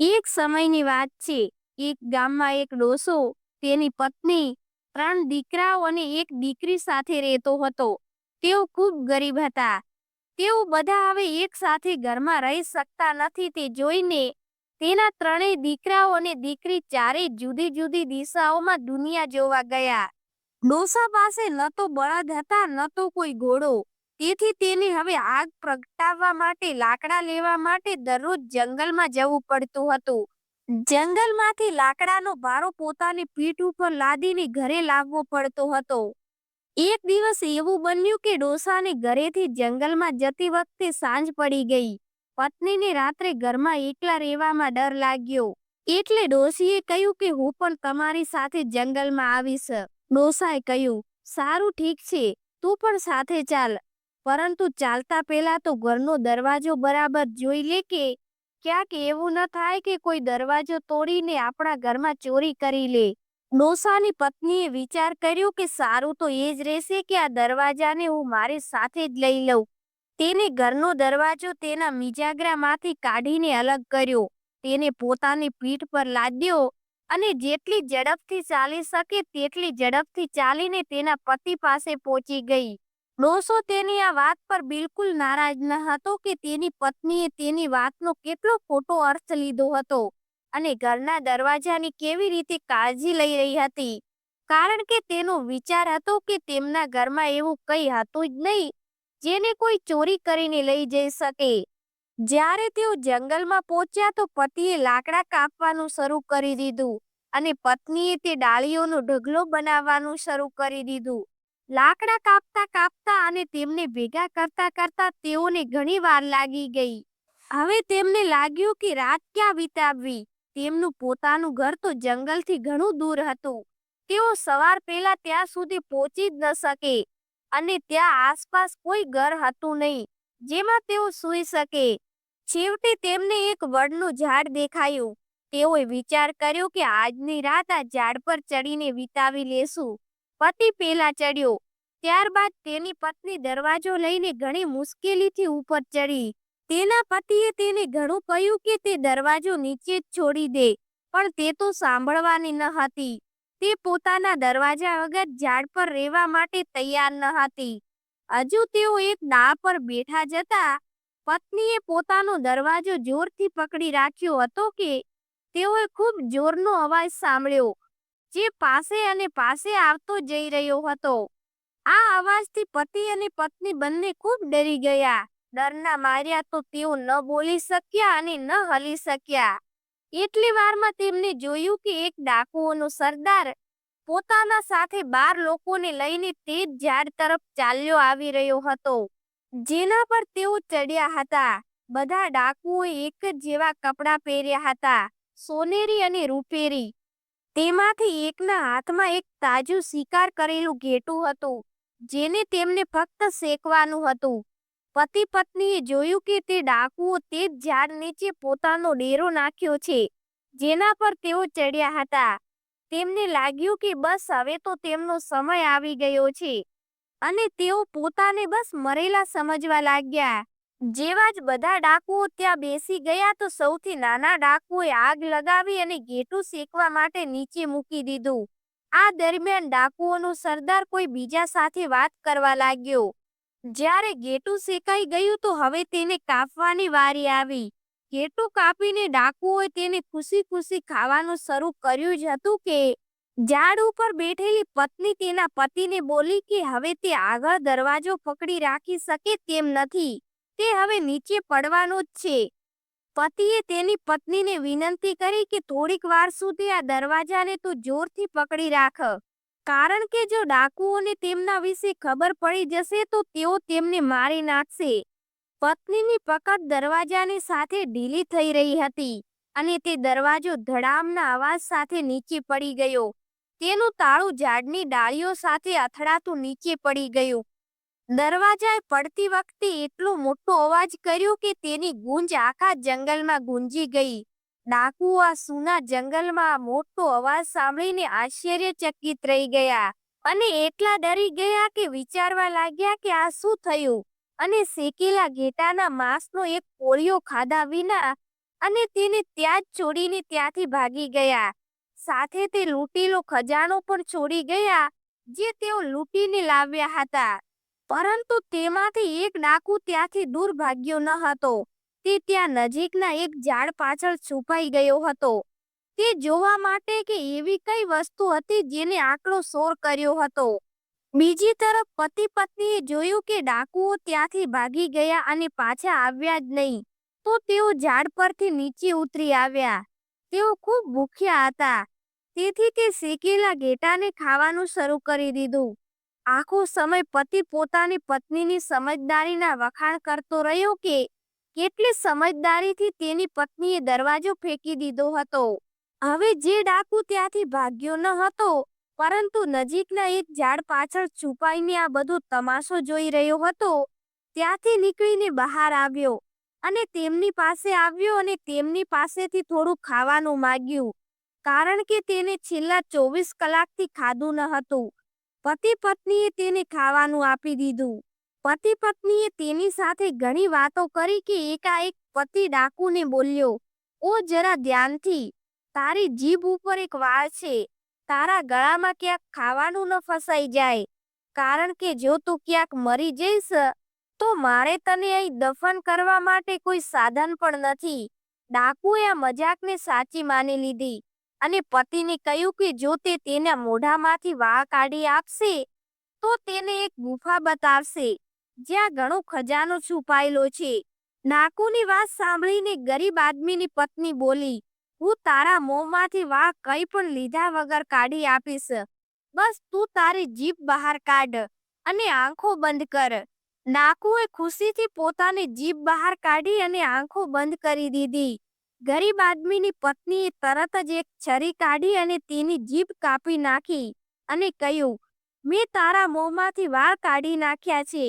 એક સમયની વાત છે. એક ગામમાં એક ડોસો, તેની પત્ની, ત્રણ દીકરાઓ અને એક દીકરી સાથે રહેતો હતો. તેઓ ખૂબ ગરીબ હતા. તેઓ બધા હવે એક સાથે ઘરમાં રહી શકતા નથી તે જોઈને તેના ત્રણેય દીકરાઓ અને દીકરી ચારેય જુદી જુદી દિશાઓમાં દુનિયા જોવા ગયા. ડોસા પાસે ન તો બળદ હતા, ન તો કોઈ ઘોડો. તેથી તેને હવે આગ પ્રગટાવવા માટે, લાકડા લેવા માટે દરરોજ જંગલમાં જવું પડતું હતું. જંગલમાંથી લાકડાનો ભારો પોતાની પીઠ ઉપર લાદીને ઘરે લાવવો પડતો હતો. એક દિવસ એવું બન્યું કે ડોસાને ઘરેથી જંગલમાં જતી વખતે સાંજ પડી ગઈ. પત્નીને રાત્રે ઘરમાં એકલા રહેવામાં ડર લાગ્યો. એટલે ડોસીએ કહ્યું કે, હું પણ તમારી સાથે જંગલમાં આવીશ. ડોસાએ કહ્યું, સારું, ઠીક છે. તું પણ સાથે ચાલ. પરંતુ ચાલતા પહેલા તો ઘરનો દરવાજો બરાબર જોઈ લે કે ક્યાંક એવું ન થાય કે કોઈ દરવાજો તોડીને આપણા ઘરમાં ચોરી કરી લે. ડોસાની પત્નીએ વિચાર કર્યો કે સારું તો એ જ રહેશે કે આ દરવાજાને હું મારી સાથે જ લઈ લઉં. તેને ઘરનો દરવાજો તેના મિજાગરામાંથી કાઢીને અલગ કર્યો. તેને પોતાની પીઠ પર લાદ્યો અને જેટલી ઝડપથી ચાલી શકે તેટલી ઝડપથી ચાલીને તેના પતિ પાસે પહોંચી ગઈ. ડોસો તેની આ વાત પર બિલકુલ નારાજ ન હતો કે તેની પત્નીએ તેની વાતનો કેટલો ખોટો અર્થ લીધો હતો અને ઘરના દરવાજાની કેવી રીતે કાળજી લઈ રહી હતી. કારણ કે તેનો વિચાર હતો કે તેમના ઘરમાં એવું કંઈ હતું જ નહીં, જેને કોઈ ચોરી કરીને લઈ જઈ શકે. જ્યારે તેઓ જંગલમાં પહોંચ્યા તો પતિએ લાકડા કાપવાનું શરૂ કરી દીધું અને પત્નીએ તે ડાળીઓનો ઢગલો બનાવવાનું શરૂ કરી દીધું. લાકડા કાપતા કાપતા અને તેમને ભેગા કરતા કરતા તેઓને ઘણી વાર લાગી ગઈ. હવે તેમને લાગ્યું કે રાત ક્યાં વિતાવવી? તેમનું પોતાનું ઘર તો જંગલથી ઘણું દૂર હતું. તેઓ સવાર પહેલા ત્યાં સુધી પહોંચી જ ન શકે અને ત્યાં આસપાસ કોઈ ઘર હતું નહીં, જેમાં તેઓ સૂઈ શકે. છેવટે તેમને એક વડનું ઝાડ દેખાયું. તેઓએ વિચાર કર્યો કે આજની રાત આ ઝાડ પર ચડીને વિતાવી લેશું. પતિ પેલા ચડ્યો. ત્યારબાદ તેની પત્ની દરવાજો લઈને ઘણી મુશ્કેલીથી ઉપર ચડી. તેના પતિએ તેને ઘણું કહ્યું કે તે દરવાજો નીચે જ છોડી દે, પણ તે તો સાંભળવાની ન હતી. તે પોતાના દરવાજા વગર ઝાડ પર રહેવા માટે તૈયાર ન હતી. હજુ તેઓ એક ના પર બેઠા જતા, પત્નીએ પોતાનો દરવાજો જોરથી પકડી રાખ્યો હતો કે તેઓએ ખૂબ જોરનો અવાજ સાંભળ્યો. જે પાસે અને પાસે આવતો જઈ રહ્યો હતો. આ અવાજથી પતિ અને પત્ની બંને ખૂબ ડરી ગયા. ડરના માર્યા તો તેઓ ન બોલી શક્યા અને ન હલી શક્યા. એટલી વારમાં તેમને જોયું કે એક ડાકુઓનો સરદાર પોતાના સાથે બાર લોકોને લઈને તે જ ઝાડ તરફ ચાલ્યો આવી રહ્યો હતો. જેના પર તેઓ ચડ્યા હતા. બધા ડાકુઓએ એક જ જેવા કપડાં પહેર્યા હતા. સોનેરી અને રૂપેરી. તેમાંથી એકના હાથમાં એક તાજું શિકાર કરેલું ઘેટું હતું, જેને તેમને ફક્ત શેકવાનું હતું. પતિ પત્નીએ જોયું કે તે ડાકુઓ તે જ ઝાડ નીચે પોતાનો ડેરો નાખ્યો છે, જેના પર તેઓ ચડ્યા હતા. તેમને લાગ્યું કે બસ હવે તો તેમનો સમય આવી ગયો છે, અને તેઓ પોતાને બસ મરેલા સમજવા લાગ્યા. જેવા જ બધા ડાકુઓ ત્યાં બેસી ગયા તો સૌથી નાના ડાકુએ આગ લગાવી અને ઘેટું શેકવા માટે નીચે મૂકી દીધું. આ દરમિયાન ડાકુઓનો સરદાર કોઈ બીજા સાથે વાત કરવા લાગ્યો. જ્યારે ગેટું શેકાઈ ગયું તો હવે તેને કાપવાની વારી આવી. ગેટું કાપીને ડાકુઓએ તેને ખુશી ખુશી ખાવાનું શરૂ કર્યું જ હતું કે ઝાડ ઉપર બેઠેલી પત્ની તેના પતિને બોલી કે હવે તે આગળ દરવાજો પકડી રાખી શકે તેમ નથી. તે હવે નીચે પડવાનો જ છે. પતિએ તેની પત્નીને વિનંતી કરી કે થોડીક વાર સુધી આ દરવાજાને તું જોરથી પકડી રાખ. કારણ કે જો ડાકુઓને તેમના વિશે ખબર પડી જશે તો તેઓ તેમને મારી નાખશે. પત્નીની પકડ દરવાજાની સાથે ઢીલી થઈ રહી હતી અને તે દરવાજો ધડામના અવાજ સાથે નીચે પડી ગયો. તેનું તાળું ઝાડની ડાળીઓ સાથે અથડાતું નીચે પડી ગયું. દરવાજાએ પડતી વખતે એટલો મોટો અવાજ કર્યો કે તેની ગુંજ આખા જંગલમાં ગુંજી ગઈ. ડાકુ આ સુના જંગલમાં મોટો અવાજ સાંભળીને આશ્ચર્યચકિત રહી ગયા અને એટલા ડરી ગયા કે વિચારવા લાગ્યા કે આ શું થયું? અને શેકેલા ઘેટાના માંસનો એક કોળિયો ખાધા વિના અને તેને ત્યાં જ છોડીને ત્યાંથી ભાગી ગયા. સાથે તે લૂંટેલો ખજાનો પણ છોડી ગયા, જે તેઓ લૂંટીને લાવ્યા હતા. પરંતુ તેમાંથી એક ડાકુ ત્યાંથી દૂર ભાગ્યો ન હતો. તે ત્યાં નજીકના એક ઝાડ પાછળ છુપાઈ ગયો હતો. તે જોવા માટે કે એવી કઈ વસ્તુ હતી જેને આટલો શોર કર્યો હતો. બીજી તરફ પતિ પત્નીએ જોયું કે ડાકુઓ ત્યાંથી ભાગી ગયા અને પાછા આવ્યા જ નહીં, તો તેઓ ઝાડ પરથી નીચે ઉતરી આવ્યા. તેઓ ખૂબ ભૂખ્યા હતા. તેથી તે શેકેલા ઘેટાને ખાવાનું શરૂ કરી દીધું. આખો સમય પતિ પોતાની પત્નીની સમજદારીના વખાણ કરતો રહ્યો કે કેટલી સમજદારીથી તેની પત્નીએ દરવાજો ફેંકી દીધો હતો? હવે જે ડાકુ ત્યાંથી ભાગ્યો ન હતો, પરંતુ નજીકના એક ઝાડ પાછળ છુપાઈને આ બધો તમાશો જોઈ રહ્યો હતો, ત્યાંથી નીકળીને બહાર આવ્યો અને તેમની પાસે આવ્યો અને તેમની પાસેથી થોડું ખાવાનું માંગ્યું, કારણ કે તેને છેલ્લા ચોવીસ કલાકથી ખાધું ન હતું. પતિ પત્નીએ તેને ખાવાનું આપી દીધું. પતિ પત્નીએ તેની સાથે ઘણી વાતો કરી કે એકાએક પતિ ડાકુને બોલ્યો, ઓ, જરા ધ્યાનથી. તારી જીભ ઉપર એક વાળ છે. તારા ગળામાં ક્યાંક ખાવાનું ન ફસાઈ જાય. કારણ કે જો તું ક્યાંક મરી જઈશ, તો મારે તને અહીં દફન કરવા માટે કોઈ સાધન પણ નથી. ડાકુએ આ મજાકને સાચી માની લીધી. અને પતિને કહ્યું કે, જો તે તેના મોઢામાંથી વાહ કાઢી આપશે, તો તેને એક ગુફા બતાવશે, જ્યાં ઘણો ખજાનો છુપાયેલો છે. નાકુની વાત સાંભળીને ગરીબ આદમીની પત્ની બોલી, હું તારા મોંમાંથી વાહ કંઈ પણ લીધા વગર કાઢી આપીશ. બસ તું તારી જીભ બહાર કાઢ અને આંખો બંધ કર. નાકુએ ખુશીથી પોતાની જીભ બહાર કાઢી અને આંખો બંધ કરી દીધી. ગરીબ આદમીની પત્નીએ તરત જ એક છરી કાઢી અને તેની જીભ કાપી નાખી અને કહ્યું, મેં તારા મોંમાંથી વાળ કાઢી નાખ્યા છે.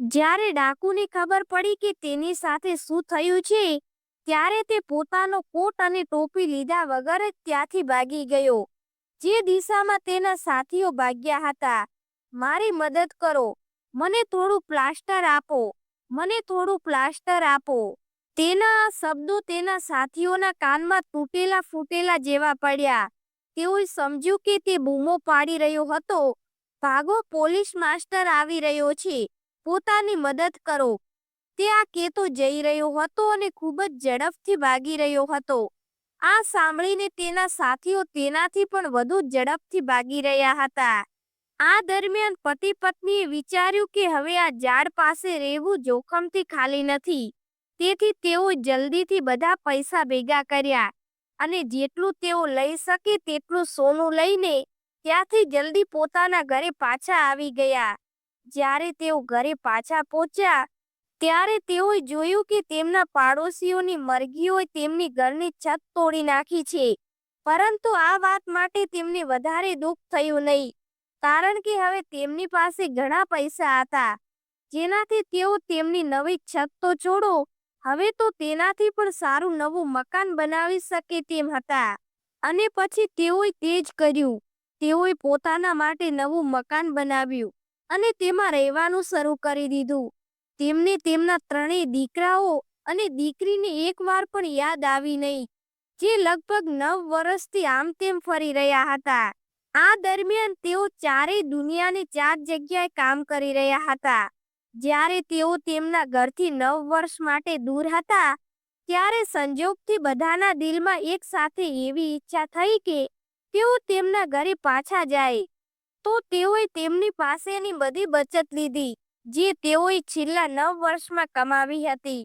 જ્યારે ડાકુને ખબર પડી કે તેની સાથે શું થયું છે, ત્યારે તે પોતાનો કોટ અને ટોપી લીધા વગર જ ત્યાંથી ભાગી ગયો. જે દિશામાં તેના સાથીઓ ભાગ્યા હતા, મારી મદદ કરો. મને થોડું પ્લાસ્ટર આપો. મને થોડું પ્લાસ્ટર આપો. તેના શબ્દો તેના સાથીઓના કાનમાં તૂટેલા ફૂટેલા જેવા પડ્યા. તેઓએ સમજ્યું કે તે બૂમો પાડી રહ્યો હતો. ભાગો પોલીસ માસ્ટર આવી રહ્યો છે. પોતાની મદદ કરો. તે આ કેતો જઈ રહ્યો હતો અને ખૂબ જ ઝડપથી ભાગી રહ્યો હતો. આ સાંભળીને તેના સાથીઓ તેનાથી પણ વધુ ઝડપથી ભાગી રહ્યા હતા. આ દરમિયાન પતિ પત્નીએ વિચાર્યું કે હવે આ ઝાડ પાસે રહેવું જોખમથી ખાલી નથી. તેથી તેઓ જલ્દીથી બધા પૈસા ભેગા કર્યા અને જેટલું તેઓ લઈ શકે તેટલું સોનું લઈને ત્યાંથી જલ્દી પોતાના ઘરે પાછા આવી ગયા. જ્યારે તેઓ ઘરે પાછા પહોંચ્યા, ત્યારે તેઓએ જોયું કે તેમના પાડોશીઓની મરઘીઓએ તેમની ઘરની છત તોડી નાખી છે. પરંતુ આ વાત માટે તેમને વધારે દુઃખ થયું નહીં, કારણ કે હવે તેમની પાસે ઘણા પૈસા હતા. જેનાથી તેઓ તેમની નવી છત તો છોડો હવે તો તેનાથી પણ સારું નવું મકાન બનાવી શકે તેમ હતા. અને પછી તેઓએ તે જ કર્યું. તેઓએ પોતાના માટે નવું મકાન બનાવ્યું અને તેમાં રહેવાનું શરૂ કરી દીધું. તેમને તેમના ત્રણેય દીકરાઓ અને દીકરીને એકવાર પણ યાદ આવી નહીં, જે લગભગ નવ વર્ષથી આમ તેમ ફરી રહ્યા હતા. આ દરમિયાન તેઓ ચારેય દુનિયાની ચાર જગ્યાએ કામ કરી રહ્યા હતા. જ્યારે તેઓ તેમના ઘરથી નવ વર્ષ માટે દૂર હતા, ત્યારે સંજોગથી બધાના દિલમાં એક સાથે એવી ઈચ્છા થઈ કે તેઓ તેમના ઘરે પાછા જાય. તો તેઓએ તેમની પાસેની બધી બચત લીધી, જે તેઓએ છેલ્લા નવ વર્ષમાં કમાવી હતી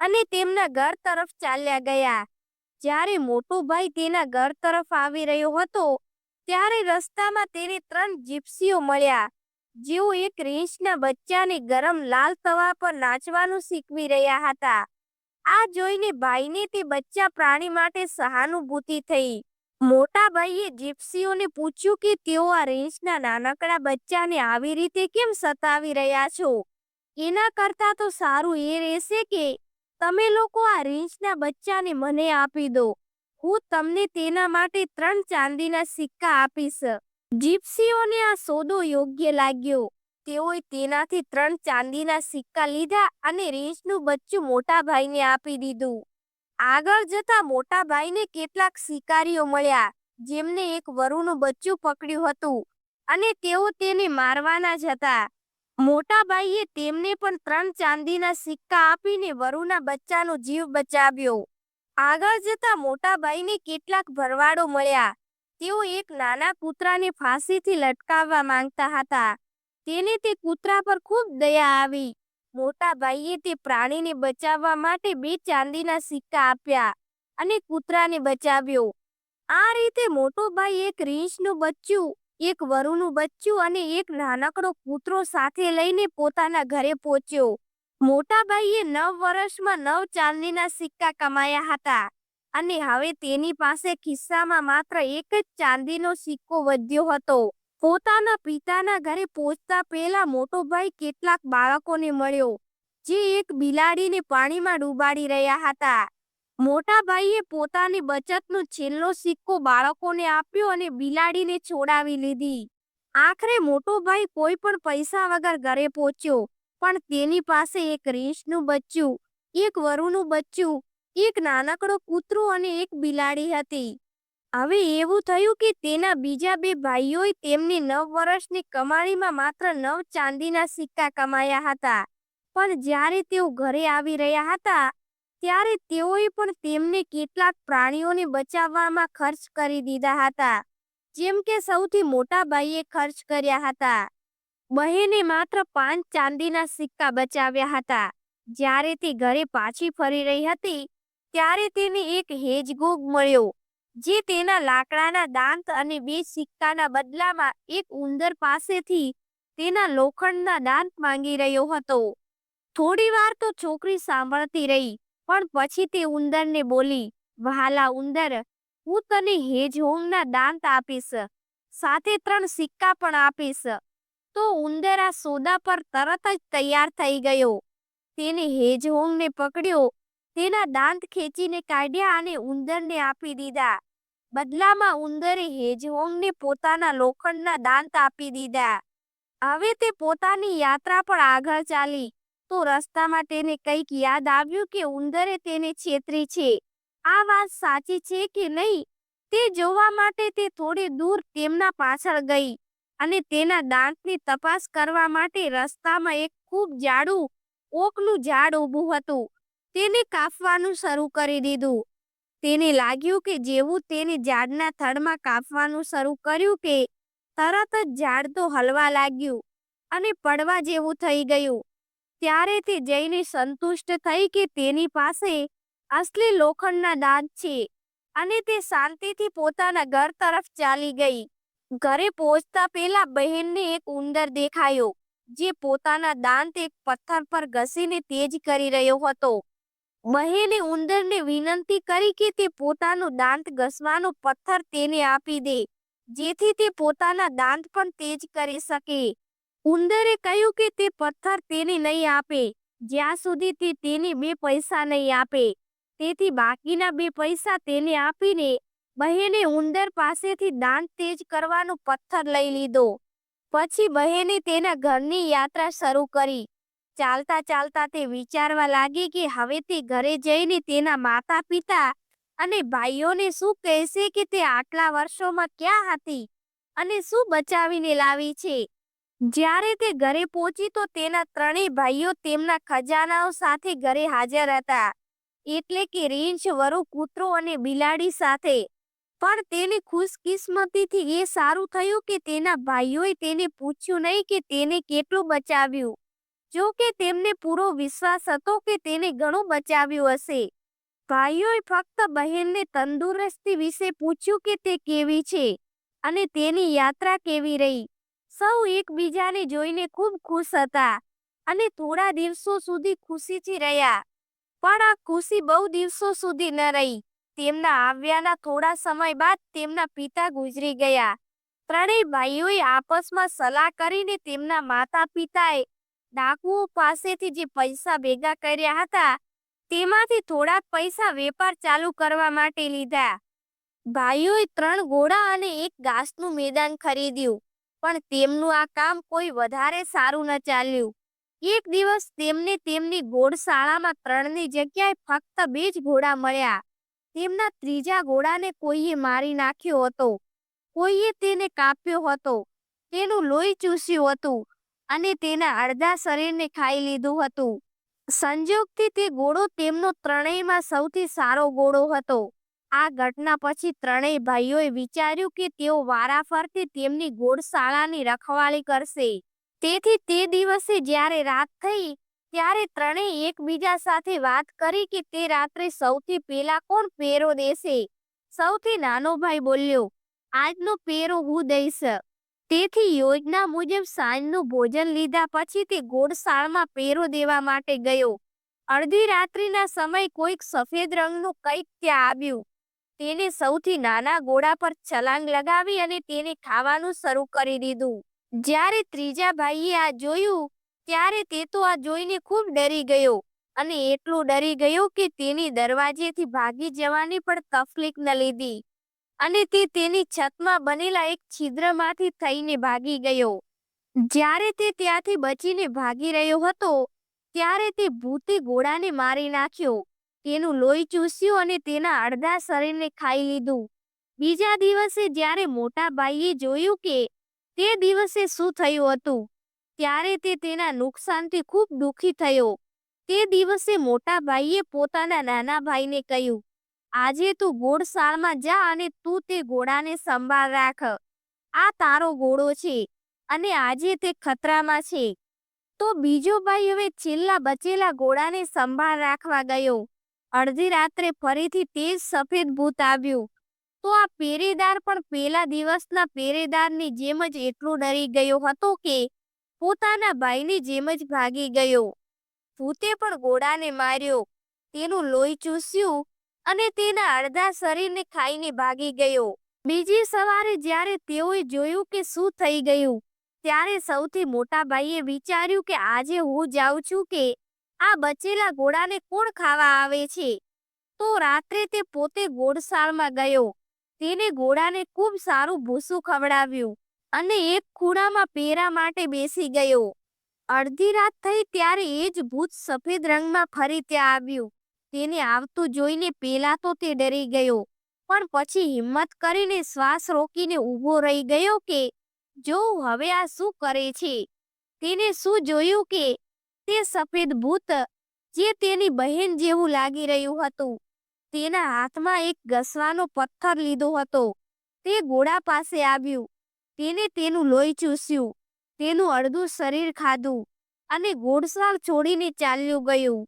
અને તેમના ઘર તરફ ચાલ્યા ગયા. જ્યારે મોટો ભાઈ તેના ઘર તરફ આવી રહ્યો હતો, ત્યારે રસ્તામાં તેને ત્રણ જીપ્સીઓ મળ્યા. જેઓ એક રીંછના બચ્ચાને ગરમ લાલ તવા પર નાચવાનું શીખવી રહ્યા હતા. આ જોઈને ભાઈને તે બચ્ચા પ્રાણી માટે સહાનુભૂતિ થઈ. મોટા ભાઈએ જીપ્સીઓને પૂછ્યું કે, તેઓ આ રીંછના નાનકડા બચ્ચાને આવી રીતે કેમ સતાવી રહ્યા છો? એના કરતાં તો સારું એ રહેશે કે, તમે લોકો આ રીંછના બચ્ચાને મને આપી દો. હું તમને તેના માટે ત્રણ ચાંદીના સિક્કા આપીશ. જીપ્સીઓને આ સોદો યોગ્ય લાગ્યો. તેઓએ તેનાથી ત્રણ ચાંદીના સિક્કા લીધા અને રેસનું બચ્ચું મોટા ભાઈને આપી દીધું. આગળ જતા મોટા ભાઈને કેટલાક શિકારીઓ મળ્યા, જેમને એક વરુનું બચ્ચું પકડ્યું હતું અને તેઓ તેને મારવાના જ હતા. મોટા ભાઈએ તેમને પણ ત્રણ ચાંદીના સિક્કા આપીને વરુના બચ્ચાનો જીવ બચાવ્યો. આગળ જતા મોટા ભાઈને કેટલાક ભરવાડો મળ્યા તેઓ એક નાના કૂતરાને ફાંસીથી લટકાવવા માંગતા હતા. તેને તે કૂતરા પર ખૂબ દયા આવી. મોટા ભાઈએ તે પ્રાણીને બચાવવા માટે બે ચાંદીના સિક્કા આપ્યા અને કૂતરાને બચાવ્યો. આ રીતે મોટો ભાઈ એક રીંછનું બચ્ચું, એક વરુનું બચ્ચું અને એક નાનકડો કૂતરો સાથે લઈને પોતાના ઘરે પહોંચ્યો. મોટા ભાઈએ નવ વર્ષમાં નવ ચાંદીના સિક્કા કમાયા હતા. અને હવે તેની પાસે ખિસ્સામાં માત્ર એક જ ચાંદીનો સિક્કો વધ્યો હતો. પોતાના પિતાના ઘરે પહોંચતા પહેલા મોટો ભાઈ કેટલાક બાળકોને મળ્યો, જે એક બિલાડીને પાણીમાં ડૂબાડી રહ્યા હતા. મોટા ભાઈએ પોતાની બચતનો છેલ્લો સિક્કો બાળકોને આપ્યો અને બિલાડીને છોડાવી લીધી. આખરે મોટો ભાઈ કોઈ પણ પૈસા વગર ઘરે પહોંચ્યો, પણ તેની પાસે એક રીંછનું બચ્ચું, એક વરુનું બચ્ચું એક નાનકડો કૂતરો અને એક બિલાડી હતી. હવે એવું થયું કે તેના બીજા બે ભાઈઓએ તેમની નવ વર્ષની કમાણીમાં માત્ર નવ ચાંદીના સિક્કા કમાયા હતા. પણ જ્યારે તેઓ ઘરે આવી રહ્યા હતા, ત્યારે તેઓએ પણ તેમને કેટલાક પ્રાણીઓને બચાવવામાં ખર્ચ કરી દીધા હતા, જેમ કે સૌથી મોટા ભાઈએ ખર્ચ કર્યા હતા. બહેને માત્ર પાંચ ચાંદીના સિક્કા બચાવ્યા હતા. જ્યારે તે ઘરે પાછી ફરી રહી હતી ત્યારે તેને એક હેજગોગ મળ્યો, જે તેના લાકડાના દાંત અને બે સિક્કાના બદલામાં એક ઉંદર પાસેથી તેના લોખંડના દાંત માંગી રહ્યો હતો. થોડી વાર તો છોકરી સાંભળતી રહી, પણ પછી તે ઉંદરને બોલી, વહાલા ઉંદર, હું તને હેજહોંગના દાંત આપીશ, સાથે ત્રણ સિક્કા પણ આપીશ. તો ઉંદર આ સોદા પર તરત જ તૈયાર થઈ ગયો. તેને હેજહોંગને પકડ્યો તેના દાંત ખેંચીને કાઢ્યા અને ઉંદરને આપી દીધા. બદલામાં ઉંદરે હેજહોંગને પોતાના લોખંડના દાંત આપી દીધા. હવે તે પોતાની યાત્રા પર આગળ ચાલી. તો રસ્તામાં તેને કંઈક યાદ આવ્યું કે ઉંદરે તેને છેતરી છે. આ વાત સાચી છે કે નહીં? તે જોવા માટે તે થોડી દૂર તેમના પાછળ ગઈ અને તેના દાંતની તપાસ કરવા માટે રસ્તામાં એક ખૂબ જાડું ઓકનું ઝાડ ઊભું હતું. તેને કાપવાનું શરૂ કરી દીધું. તેને લાગ્યું કે જેવું તેને ઝાડના થડમાં કાપવાનું શરૂ કર્યું કે તરત જ ઝાડ તો હલવા લાગ્યું અને પડવા જેવું થઈ ગયું. ત્યારે તે જઈને સંતુષ્ટ થઈ કે તેની પાસે અસલી લોખંડના દાંત છે અને તે શાંતિથી પોતાના ઘર તરફ ચાલી ગઈ. ઘરે પહોંચતા પહેલા બહેનને એક ઉંદર દેખાયો, જે પોતાના દાંત એક પથ્થર પર ઘસીને તેજ કરી રહ્યો હતો. બહેને ઉંદરને વિનંતી કરી કે તે પોતાનું દાંત ઘસવાનો પથ્થર તેને આપી દે, જેથી તે પોતાના દાંત પણ તેજ કરી શકે. ઉંદરે કહ્યું કે તે પથ્થર તેને નહીં આપે, જ્યાં સુધી તે તેને બે પૈસા નહીં આપે. તેથી બાકીના બે પૈસા તેને આપીને બહેને ઉંદર પાસેથી દાંત તેજ કરવાનો પથ્થર લઈ લીધો. પછી બહેને તેના ઘરની યાત્રા શરૂ કરી. ચાલતા ચાલતા તે વિચારવા લાગી કે હવે તે ઘરે જઈને તેના માતા પિતા અને ભાઈઓને શું કહેશે કે તે આટલા વર્ષોમાં ક્યાં હતી અને શું બચાવીને લાવી છે? જ્યારે તે ઘરે પહોંચી તો તેના ત્રણેય ભાઈઓ તેમના ખજાનાઓ સાથે ઘરે હાજર હતા. એટલે કે રીંછ, વરુ, કૂતરો અને બિલાડી સાથે. પણ તેની ખુશકિસ્મતીથી એ સારું થયું કે તેના ભાઈઓએ તેને પૂછ્યું નહીં કે તેને કેટલું બચાવ્યું. જો કે તેમને પૂરો વિશ્વાસ હતો કે તેને ઘણું બચાવ્યું હશે. ભાઈઓએ ફક્ત બહેનને તંદુરસ્તી વિશે પૂછ્યું કે તે કેવી છે અને તેની યાત્રા કેવી રહી. સૌ એકબીજાને જોઈને ખૂબ ખુશ હતા અને થોડા દિવસો સુધી ખુશીથી રહ્યા. પણ આ ખુશી બહુ દિવસો સુધી ન રહી. તેમના આવ્યાના થોડા સમય બાદ તેમના પિતા ગુજરી ગયા. ત્રણેય ભાઈઓએ આપસમાં સલાહ કરીને તેમના માતા પિતાએ ડાકુઓ પાસેથી જે પૈસા ભેગા કર્યા હતા, તેમાંથી થોડાક પૈસા વેપાર ચાલુ કરવા માટે લીધા. ભાઈઓએ ત્રણ ઘોડા અને એક ઘાસનું મેદાન ખરીદ્યું, પણ તેમનું આ કામ કોઈ વધારે સારું ન ચાલ્યું. એક દિવસ તેમને તેમની ઘોડશાળામાં ત્રણની જગ્યાએ ફક્ત બે જ ઘોડા મળ્યા. તેમના ત્રીજા ઘોડાને કોઈએ મારી નાખ્યો હતો. કોઈએ તેને કાપ્યો હતો. તેનું લોહી ચૂસ્યું હતું. અને તેના અડધા શરીરને ખાઈ લીધું હતું. સંજોગથી તે ઘોડો તેમનો ત્રણેયમાં સૌથી સારો ઘોડો હતો. આ ઘટના પછી ત્રણેય ભાઈઓએ વિચાર્યું કે તેઓ વારાફરતી તેમની ઘોડશાળાની રખવાળી કરશે. તેથી તે દિવસે જ્યારે રાત થઈ, ત્યારે ત્રણેય એકબીજા સાથે વાત કરી કે તે રાત્રે સૌથી પહેલા કોણ પેરો દેશે? સૌથી નાનો ભાઈ બોલ્યો, આજનો પેરો હું દઈશ. તેથી યોજના મુજબ સાંજનું ભોજન લીધા પછી તે ઘોડશાળમાં પેરો દેવા માટે ગયો. અડધી રાત્રિના સમય કોઈક સફેદ રંગનું કંઈક ત્યાં આવ્યું. તેને સૌથી નાના ગોળા પર છલાંગ લગાવી અને તેને ખાવાનું શરૂ કરી દીધું. જ્યારે ત્રીજા ભાઈએ આ જોયું, ત્યારે તે તો આ જોઈને ખૂબ ડરી ગયો અને એટલું ડરી ગયો કે તેની દરવાજેથી ભાગી જવાની પણ તકલીફ ન લીધી. અને તે તેની છતમાં બનેલા એક છિદ્રમાંથી થઈને ભાગી ગયો. જ્યારે તે ત્યાંથી બચીને ભાગી રહ્યો હતો, ત્યારે તે ભૂતે ઘોડાને મારી નાખ્યો. તેનું લોહી ચૂસ્યું અને તેના અડધા શરીરને ખાઈ લીધું. બીજા દિવસે જ્યારે મોટા ભાઈએ જોયું કે તે દિવસે શું થયું હતું, ત્યારે તે તેના નુકસાનથી ખૂબ દુઃખી થયો. તે દિવસે મોટા ભાઈએ પોતાના નાના ભાઈને કહ્યું આજે તું ઘોડશાળમાં જા અને તું તે ઘોડાને સંભાળ રાખ. આ તારો ઘોડો છે અને આજે તે ખતરામાં છે. તો બીજો ભાઈ હવે છેલ્લા બચેલા ઘોડાને સંભાળ રાખવા ગયો. અડધી રાત્રે ફરીથી તે જ સફેદ ભૂત આવ્યું. તો આ પેરેદાર પણ પેલા દિવસના પેરેદારની જેમ જ એટલો ડરી ગયો હતો કે પોતાના ભાઈની જેમ જ ભાગી ગયો. ભૂતે પણ ઘોડાને માર્યો. તેનું લોહી ચૂસ્યું અને તેના અડધા શરીરને ખાઈને ભાગી ગયો. બીજી સવારે જ્યારે તેઓએ જોયું કે શું થઈ ગયું, ત્યારે સૌથી મોટા ભાઈએ વિચાર્યું કે આજે હું જાઉં છું કે આ બચેલા ઘોડાને કોણ ખાવા આવે છે. તો રાત્રે તે પોતે ઘોડશાળમાં ગયો. તેને ઘોડાને ખૂબ સારું ભૂસું ખવડાવ્યું અને એક ખૂણામાં પેરા માટે બેસી ગયો. અડધી રાત થઈ ત્યારે એ જ ભૂત સફેદ રંગમાં ફરી ત્યાં આવ્યું. તેને આવતું જોઈને પહેલાં તો તે ડરી ગયો, પણ પછી હિંમત કરીને શ્વાસ રોકીને ઊભો રહી ગયો કે, જો હવે આ શું કરે છે? તેને શું જોયું કે? તે સફેદ ભૂત, જે તેની બહેન જેવું લાગી રહ્યું હતું. તેના હાથમાં એક ઘસવાનો પથ્થર લીધો હતો. તે ઘોડા પાસે આવ્યું. તેને તેનું લોહી ચૂસ્યું. તેનું અડધું શરીર ખાધું અને ઘોડસાળ છોડીને ચાલ્યું ગયું.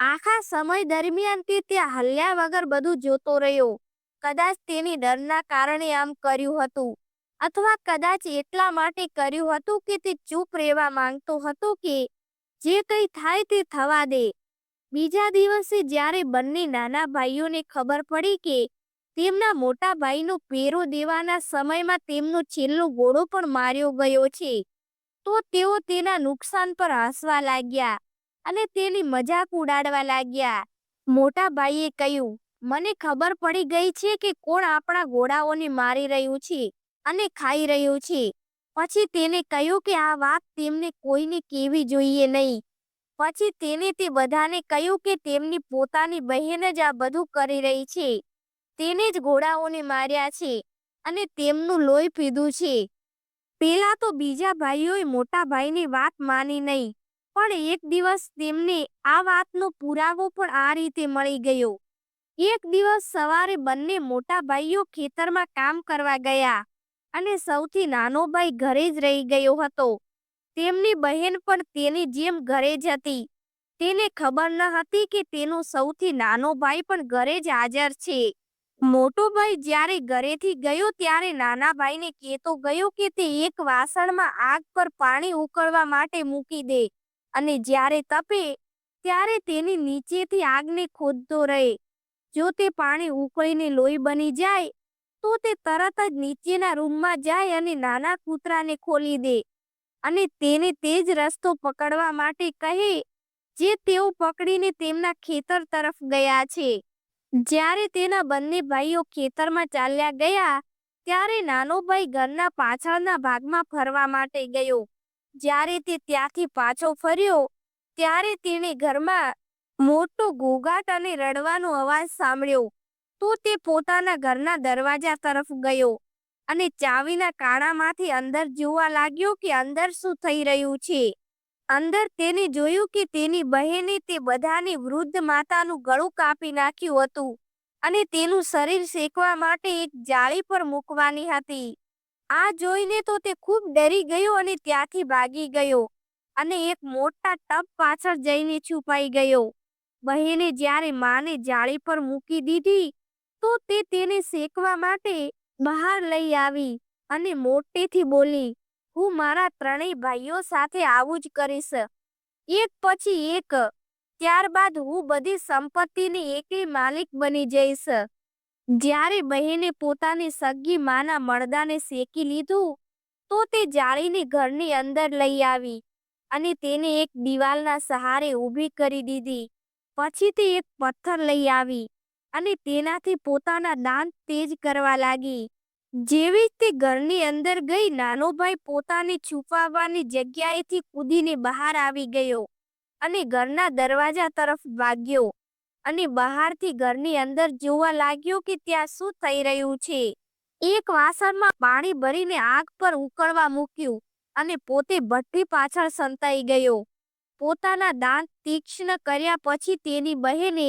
આખા સમય દરમિયાન તે ત્યાં હલ્યા વગર બધું જોતો રહ્યો. કદાચ તેની ડરના કારણે આમ કર્યું હતું, અથવા કદાચ એટલા માટે કર્યું હતું કે તે ચૂપ રહેવા માંગતો હતો કે જે કંઈ થાય તે થવા દે. બીજા દિવસે જ્યારે બંને નાના ભાઈઓને ખબર પડી કે તેમના મોટા ભાઈનો પેરો દેવાના સમયમાં તેમનો છેલ્લો ઘોડો પણ માર્યો ગયો છે, તો તેઓ તેના નુકસાન પર હસવા લાગ્યા. અને તેની મજાક ઉડાડવા લાગ્યા. મોટા ભાઈએ કહ્યું, મને ખબર પડી ગઈ છે કે કોણ આપણા ઘોડાઓને મારી રહ્યું છે અને ખાઈ રહ્યું છે. પછી તેને કહ્યું કે આ વાત તેમને કોઈને કેવી જોઈએ નહીં. પછી તેને તે બધાને કહ્યું કે તેમની પોતાની બહેન જ આ બધું કરી રહી છે. તેને જ ઘોડાઓને માર્યા છે અને તેમનું લોહી પીધું છે. પેલા તો બીજા ભાઈઓએ મોટા ભાઈની વાત માની નહીં. પણ એક દિવસ તેમને આ વાતનો પુરાવો પણ આ રીતે મળી ગયો. એક દિવસ સવારે બંને મોટા ભાઈઓ ખેતરમાં કામ કરવા ગયા અને સૌથી નાનો ભાઈ ઘરે જ રહી ગયો હતો. તેમની બહેન પણ તેની જેમ ઘરે જ હતી. તેને ખબર ન હતી કે તેનો સૌથી નાનો ભાઈ પણ ઘરે જ હાજર છે. મોટો ભાઈ જ્યારે ઘરેથી ગયો ત્યારે નાના ભાઈને કહેતો ગયો કે તે એક વાસણમાં આગ પર પાણી ઉકળવા માટે મૂકી દે. અને જ્યારે તપે, ત્યારે તેની નીચેથી આગને ખોદતો રહે. જો તે પાણી ઉકળીને લોહી બની જાય, તો તે તરત જ નીચેના રૂમમાં જાય અને નાના કૂતરાને ખોલી દે. અને તેને તે જ રસ્તો પકડવા માટે કહે, જે તેઓ પકડીને તેમના ખેતર તરફ ગયા છે. જ્યારે તેના બંને ભાઈઓ ખેતરમાં ચાલ્યા ગયા, ત્યારે નાનો ભાઈ ઘરના પાછળના ભાગમાં ફરવા માટે ગયો. જ્યારે તે ત્યાંથી પાછો ફર્યો, ત્યારે તેણે ઘરમાં મોટો ઘોઘાટ અને રડવાનો અવાજ સાંભળ્યો. તો તે પોતાના ઘરના દરવાજા તરફ ગયો અને ચાવીના કાણામાંથી અંદર જોવા લાગ્યો કે અંદર શું થઈ રહ્યું છે. અંદર તેને જોયું કે તેની બહેને તે બધાની વૃદ્ધ માતાનું ગળું કાપી નાખ્યું હતું અને તેનું શરીર શેકવા માટે એક જાળી પર મૂકવાની હતી. આ જોઈને તો તે ખૂબ ડરી ગયો અને ત્યાંથી ભાગી ગયો અને એક મોટા ટબ પાછળ જઈને છુપાઈ ગયો. બહેને જ્યારે માને જાળી પર મૂકી દીધી, તો તે તેને શેકવા માટે બહાર લઈ આવી અને મોટેથી બોલી, હું મારા ત્રણેય ભાઈઓ સાથે આવું જ કરીશ. એક પછી એક. ત્યારબાદ હું બધી સંપત્તિની એકે માલિક બની જઈશ. જ્યારે બહેને પોતાની સગી માના મળદાને શેકી લીધું, તો તે જાળીને ઘરની અંદર લઈ આવી અને તેને એક દિવાલના સહારે ઊભી કરી દીધી. પછી તે એક પથ્થર લઈ આવી અને તેનાથી પોતાના દાંત તેજ કરવા લાગી. જેવી તે ઘરની અંદર ગઈ નાનો ભાઈ પોતાને છુપાવવાની જગ્યાએથી કૂદીને બહાર આવી ગયો અને ઘરના દરવાજા તરફ ભાગ્યો. અને બહારથી ઘરની અંદર જોવા લાગ્યો કે ત્યાં શું થઈ રહ્યું છે. એક વાસણમાં પાણી ભરીને આગ પર ઉકળવા મૂક્યું અને પોતે ભઠ્ઠી પાછળ સંતાઈ ગયો. પોતાના દાંત તીક્ષ્ણ કર્યા પછી તેની બહેને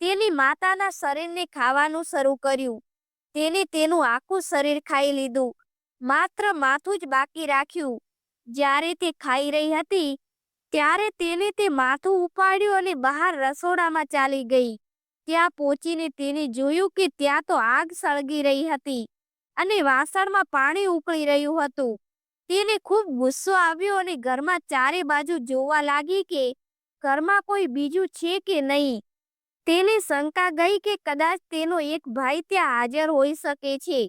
તેની માતાના શરીરને ખાવાનું શરૂ કર્યું. તેને તેનું આખું શરીર ખાઈ લીધું. માત્ર માથું જ બાકી રાખ્યું. જ્યારે તે ખાઈ રહી હતી ત્યારે તેને તે માથું ઉપાડ્યું અને બહાર રસોડામાં ચાલી ગઈ. ત્યાં પહોંચીને તેને જોયું કે ત્યાં તો આગ સળગી રહી હતી અને વાસણમાં પાણી ઉકળી રહ્યું હતું. તેને ખૂબ ગુસ્સો આવ્યો અને ઘરમાં ચારે બાજુ જોવા લાગી કે ઘરમાં કોઈ બીજું છે કે નહીં. તેને શંકા ગઈ કે કદાચ તેનો એક ભાઈ ત્યાં હાજર હોઈ શકે છે.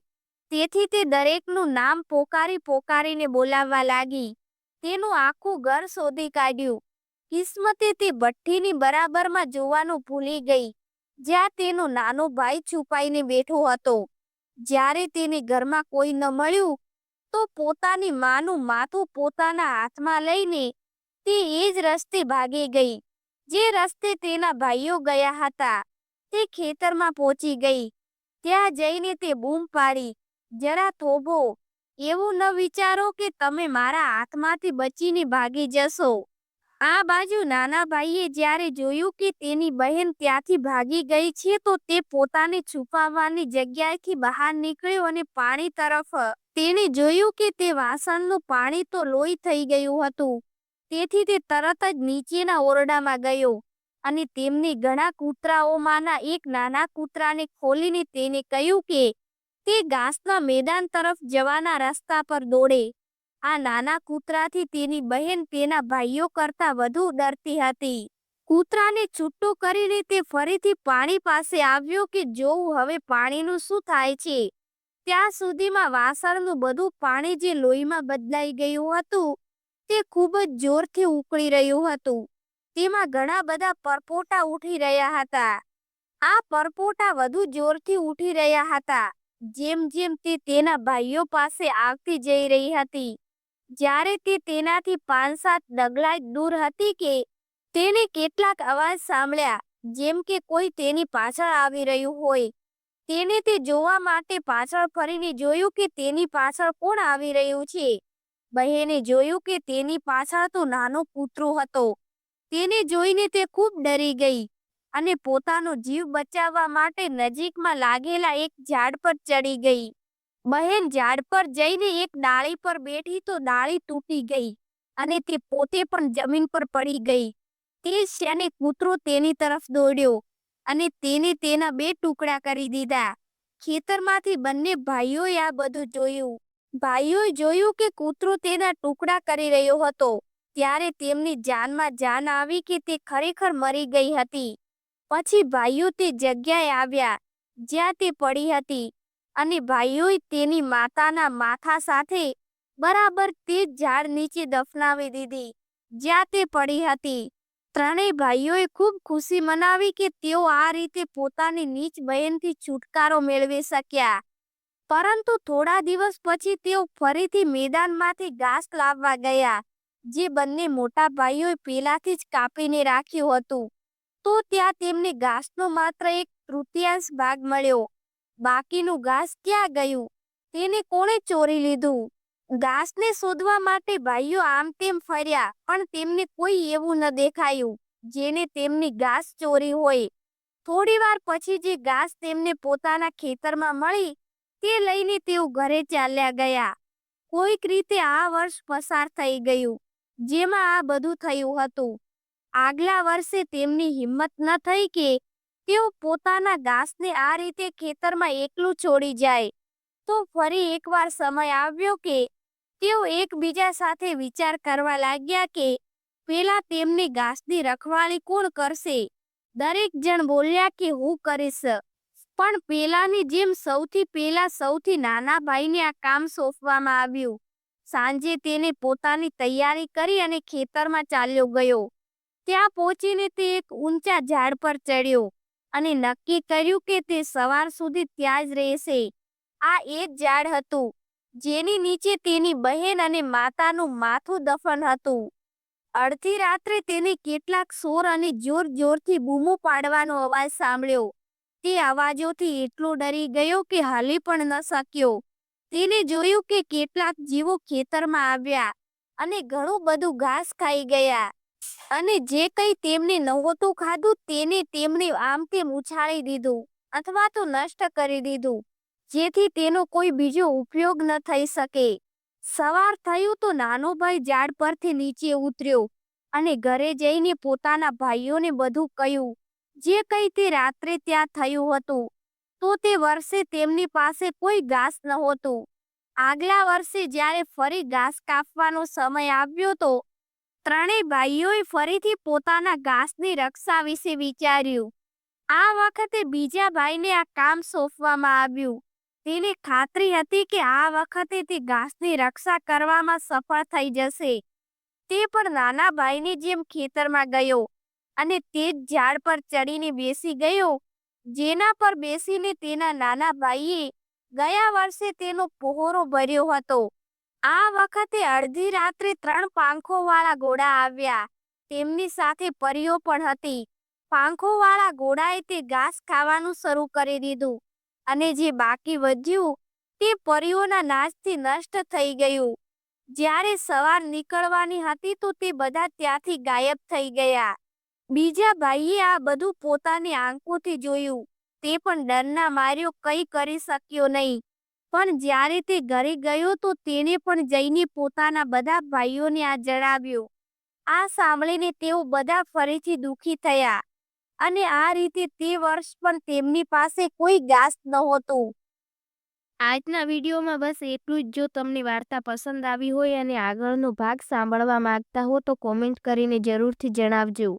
તેથી તે દરેકનું નામ પોકારી પોકારીને બોલાવવા લાગી. તેનું આખું ઘર શોધી કાઢ્યું. કિસ્મતે તે ભઠ્ઠીની બરાબરમાં જોવાનું ભૂલી ગઈ, જ્યાં તેનો નાનો ભાઈ છુપાઈને બેઠો હતો. જ્યારે તેને ઘરમાં કોઈ ન મળ્યું, તો પોતાની માનું માથું પોતાના હાથમાં લઈને તે એ જ રસ્તે ભાગી ગઈ, જે રસ્તે તેના ભાઈઓ ગયા હતા. તે ખેતરમાં પહોંચી ગઈ, ત્યાં જઈને તે બૂમ પાડી, જરા થોભો એવું ન વિચારો કે તમે મારા હાથમાંથી બચીને ભાગી જશો. આ બાજુ નાના ભાઈએ જ્યારે જોયું કે તેની બહેન ત્યાંથી ભાગી ગઈ છે, તો તે પોતાને છુપાવવાની જગ્યાએથી બહાર નીકળ્યો અને પાણી તરફ, તેણે જોયું કે તે વાસણનું પાણી તો લોહી થઈ ગયું હતું. તેથી તે તરત જ નીચેના ઓરડામાં ગયો અને તેમની ઘણા કૂતરાઓમાંના એક નાના કૂતરાને ખોલીને તેને કહ્યું કે તે ઘાસના મેદાન તરફ જવાના રસ્તા પર દોડે. આ નાના કૂતરાથી તેની બહેન તેના ભાઈઓ કરતા વધુ ડરતી હતી. કૂતરાને છૂટો કરીને તે ફરીથી પાણી પાસે આવ્યો કે જોવું હવે પાણીનું શું થાય છે? ત્યાં સુધીમાં વાસણનું બધું પાણી જે લોહીમાં બદલાઈ ગયું હતું, તે ખૂબ જ જોરથી ઉકળી રહ્યું હતું. તેમાં ઘણા બધા પરપોટા ઉઠી રહ્યા હતા. આ પરપોટા વધુ જોરથી ઉઠી રહ્યા હતા. જેમ જેમ તે તેના ભાઈઓ પાસે આવતી જઈ રહી હતી, જ્યારે તે તેનાથી પાંચ સાત ડગલા દૂર હતી કે તેને કેટલાક અવાજ સાંભળ્યા, જેમ કે કોઈ તેની પાછળ આવી રહ્યું હોય. તેને તે જોવા માટે પાછળ ફરીને જોયું કે તેની પાછળ કોણ આવી રહ્યું છે. બહેને જોયું કે તેની પાછળ તો નાનો કૂતરો હતો. તેને જોઈને તે ખૂબ ડરી ગઈ. અને પોતાનો જીવ બચાવવા માટે નજીકમાં લાગેલા એક ઝાડ પર ચડી ગઈ. બહેન ઝાડ પર જઈને એક ડાળી પર બેઠી તો ડાળી તૂટી ગઈ અને તે પોતે પણ જમીન પર પડી ગઈ. તે ક્ષણે કૂતરો તેની તરફ દોડ્યો અને તેને તેના બે ટુકડા કરી દીધા. ખેતરમાંથી બંને ભાઈઓએ આ બધું જોયું. ભાઈઓએ જોયું કે કૂતરો તેના ટુકડા કરી રહ્યો હતો. ત્યારે તેમની જાનમાં જાન આવી કે તે ખરેખર મરી ગઈ હતી. પછી ભાઈઓ તે જગ્યાએ આવ્યા, જ્યાં તે પડી હતી અને ભાઈઓએ તેની માતાના માથા સાથે બરાબર તે ઝાડ નીચે દફનાવી દીધી, જ્યાં તે પડી હતી. ત્રણેય ભાઈઓએ ખૂબ ખુશી મનાવી કે તેઓ આ રીતે પોતાની નીચ બહેનથી છુટકારો મેળવી શક્યા. પરંતુ થોડા દિવસ પછી તેઓ ફરીથી મેદાનમાંથી ઘાસ લાવવા ગયા, જે બંને મોટા ભાઈઓએ પહેલાથી જ કાપીને રાખ્યું હતું. તો ત્યાં તેમને ઘાસનો માત્ર એક તૃતીયાંશ ભાગ મળ્યો. બાકીનું ઘાસ ક્યાં ગયું? તેને કોણે ચોરી લીધું? ઘાસને શોધવા માટે ભાઈઓ આમ તેમ ફર્યા, પણ તેમને કોઈ એવું ન દેખાયું, જેને તેમની ઘાસ ચોરી હોય. થોડીવાર પછી જે ઘાસ તેમને પોતાના ખેતરમાં મળી, તે લઈને તેઓ ઘરે ચાલ્યા ગયા. કોઈક રીતે આ વર્ષ પસાર થઈ ગયું, જેમાં આ બધું થયું હતું. આગલા વર્ષે તેમની હિંમત ન થઈ કે તેઓ પોતાના ઘાસને આ રીતે ખેતરમાં એકલું છોડી જાય. તો ફરી એકવાર સમય આવ્યો કે તેઓ એકબીજા સાથે વિચાર કરવા લાગ્યા કે પેલા તેમની ઘાસની રખવાળી કોણ કરશે? દરેક જણ બોલ્યા કે હું કરીશ. પણ પેલાની જેમ સૌથી પેલા સૌથી નાના ભાઈને આ કામ સોંપવામાં આવ્યું. સાંજે તેને પોતાની તૈયારી કરી અને ખેતરમાં ચાલ્યો ગયો. ત્યાં પહોંચીને તે એક ઊંચા ઝાડ પર ચડ્યો અને નક્કી કર્યું કે તે સવાર સુધી ત્યાં જ રહેશે. આ એ જ ઝાડ હતું, જેની નીચે તેની બહેન અને માતાનું માથું દફન હતું. અડધી રાત્રે તેને કેટલાક સોર અને જોર જોરથી બૂમો પાડવાનો અવાજ સાંભળ્યો. તે અવાજોથી એટલો ડરી ગયો કે હાલી પણ ન શક્યો. તેને જોયું કે કેટલાક જીવો ખેતરમાં આવ્યા અને ઘણું બધું ઘાસ ખાઈ ગયા. અને જે કંઈ તેમને નહોતું ખાધું તેને તેમણે આમ તેમ ઉછાળી દીધું અથવા તો નષ્ટ કરી દીધું, જેથી તેનો કોઈ બીજો ઉપયોગ ન થઈ શકે. સવાર થયું તો નાનો ભાઈ ઝાડ પરથી નીચે ઉતર્યો અને ઘરે જઈને પોતાના ભાઈઓને બધું કહ્યું. જે કંઈ તે રાત્રે ત્યાં થયું હતું, તો તે વર્ષે તેમની પાસે કોઈ ઘાસ નહોતું. આગલા વર્ષે જ્યારે ફરી ઘાસ કાપવાનો સમય આવ્યો તો ત્રણેય ભાઈઓએ ફરીથી પોતાના ઘાસની રક્ષા વિશે વિચાર્યું. આ વખતે બીજા ભાઈને આ કામ સોંપવામાં આવ્યું. તેને ખાતરી હતી કે આ વખતે તે ઘાસની રક્ષા કરવામાં સફળ થઈ જશે. તે પણ નાના ભાઈની જેમ ખેતરમાં ગયો અને તે જ ઝાડ પર ચડીને બેસી ગયો. જેના પર બેસીને તેના નાના ભાઈએ ગયા વર્ષે તેનો પહોરો ભર્યો હતો. આ વખતે અડધી રાત્રે ત્રણ પાંખોવાળા ઘોડા આવ્યા. તેમની સાથે પરીઓ પણ હતી. પાંખોવાળા ઘોડાએ તે ઘાસ ખાવાનું શરૂ કરી દીધું અને જે બાકી વધ્યું તે પરીઓના નાશથી નષ્ટ થઈ ગયું. જ્યારે સવાર નીકળવાની હતી તો તે બધા ત્યાંથી ગાયબ થઈ ગયા. બીજા ભાઈએ આ બધું પોતાની આંખોથી જોયું. તે પણ ડરના માર્યો કંઈ કરી શક્યો નહીં. પણ જ્યારે તે ઘરે ગયો તો તેણે પણ જઈને પોતાના બધા ભાઈઓને આ જણાવ્યું. આ સાંભળીને તેઓ બધા ફરીથી દુઃખી થયા અને આ રીતે તે વર્ષ પણ તેમની પાસે કોઈ ગાસ નહોતું. આજના વિડીયોમાં બસ એટલું જ. જો તમને વાર્તા પસંદ આવી હોય અને આગળનો ભાગ સાંભળવા માંગતા હો તો કોમેન્ટ કરીને જરૂરથી જણાવજો.